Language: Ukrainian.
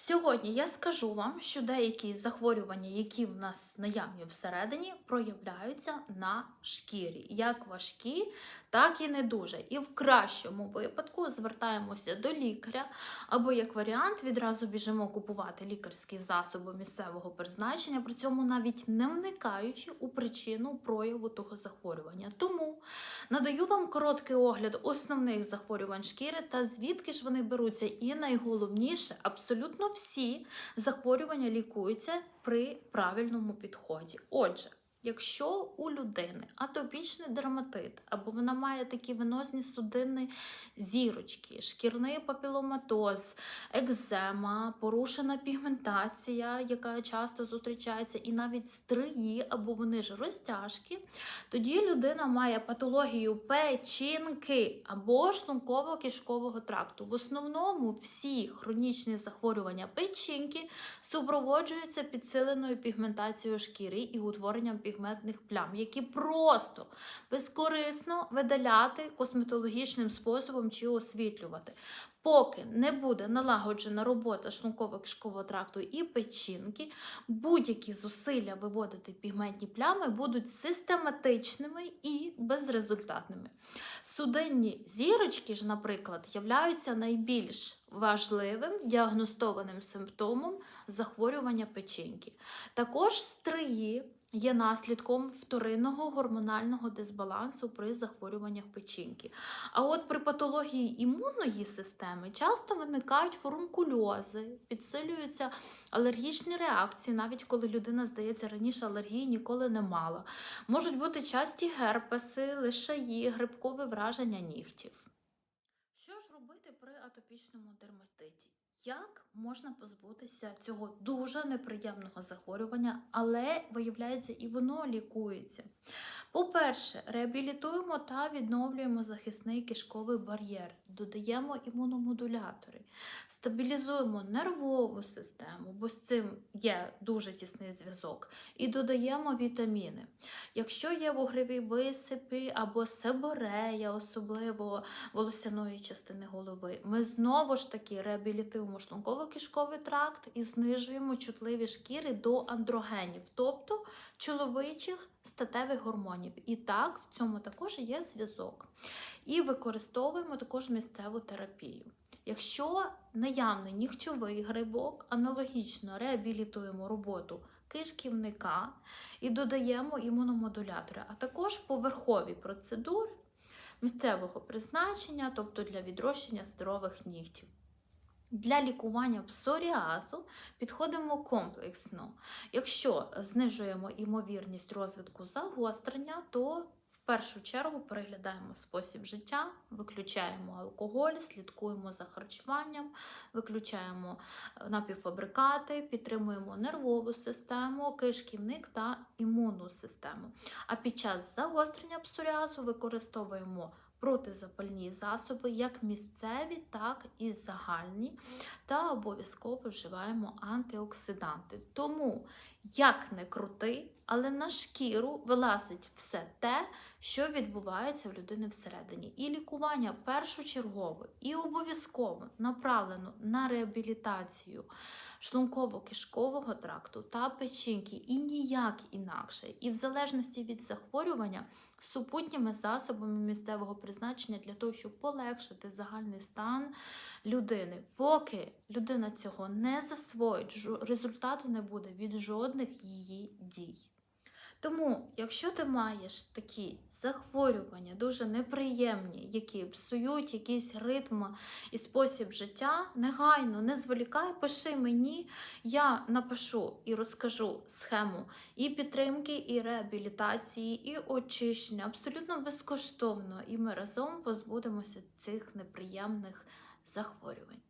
Сьогодні я скажу вам, що деякі захворювання, які в нас наявні всередині, проявляються на шкірі, як важкі, так і не дуже. І в кращому випадку звертаємося до лікаря, або як варіант, відразу біжимо купувати лікарські засоби місцевого призначення, при цьому навіть не вникаючи у причину прояву того захворювання. Тому надаю вам короткий огляд основних захворювань шкіри та звідки ж вони беруться. І найголовніше, абсолютно всі захворювання лікуються при правильному підході. Отже, Якщо у людини атопічний дерматит, або вона має такі венозні судинні зірочки, шкірний папіломатоз, екзема, порушена пігментація, яка часто зустрічається, і навіть стрії, або вони ж розтяжки, тоді людина має патологію печінки або шлунково-кишкового тракту. В основному всі хронічні захворювання печінки супроводжуються підсиленою пігментацією шкіри і утворенням пігментних плям, які просто безкорисно видаляти косметологічним способом чи освітлювати. Поки не буде налагоджена робота шлунково-кишкового тракту і печінки, будь-які зусилля виводити пігментні плями будуть систематичними і безрезультатними. Судинні зірочки ж, наприклад, являються найбільш важливим діагностованим симптомом захворювання печінки. Також стрії є наслідком вторинного гормонального дисбалансу при захворюваннях печінки. А от при патології імунної системи часто виникають фурункульози, підсилюються алергічні реакції, навіть коли людина, здається, раніше алергії ніколи не мала. Можуть бути часті герпеси, лишаї, грибкове враження нігтів. Що ж робити при атопічному дерматиті? Як можна позбутися цього дуже неприємного захворювання, але виявляється, і воно лікується. По-перше, реабілітуємо та відновлюємо захисний кишковий бар'єр, додаємо імуномодулятори, стабілізуємо нервову систему, бо з цим є дуже тісний зв'язок, і додаємо вітаміни. Якщо є вугреві висипи або себорея, особливо волосяної частини голови, ми знову ж таки реабілітуємо шлунково-кишковий тракт і знижуємо чутливі шкіри до андрогенів, тобто чоловічих статевих гормонів. І так, в цьому також є зв'язок. І використовуємо також місцеву терапію. Якщо наявний нігтьовий грибок, аналогічно реабілітуємо роботу кишківника і додаємо імуномодулятори, а також поверхові процедури місцевого призначення, тобто для відрощення здорових нігтів. Для лікування псоріазу підходимо комплексно. Якщо знижуємо імовірність розвитку загострення, то в першу чергу переглядаємо спосіб життя, виключаємо алкоголь, слідкуємо за харчуванням, виключаємо е, напівфабрикати, підтримуємо нервову систему, кишківник та імунну систему. А під час загострення псоріазу використовуємо протизапальні засоби, як місцеві, так і загальні, та обов'язково вживаємо антиоксиданти. Тому, як не крути, але на шкіру вилазить все те, що відбувається в людини всередині. І лікування першочергово і обов'язково направлено на реабілітацію шлунково-кишкового тракту та печінки, і ніяк інакше. І в залежності від захворювання супутніми засобами місцевого призначення для того, щоб полегшити загальний стан людини. Поки людина цього не засвоїть, результату не буде від жодних її дій. Тому, якщо ти маєш такі захворювання, дуже неприємні, які псують якийсь ритм і спосіб життя, негайно не зволікай, пиши мені, я напишу і розкажу схему і підтримки, і реабілітації, і очищення абсолютно безкоштовно. І ми разом позбудемося цих неприємних захворювань.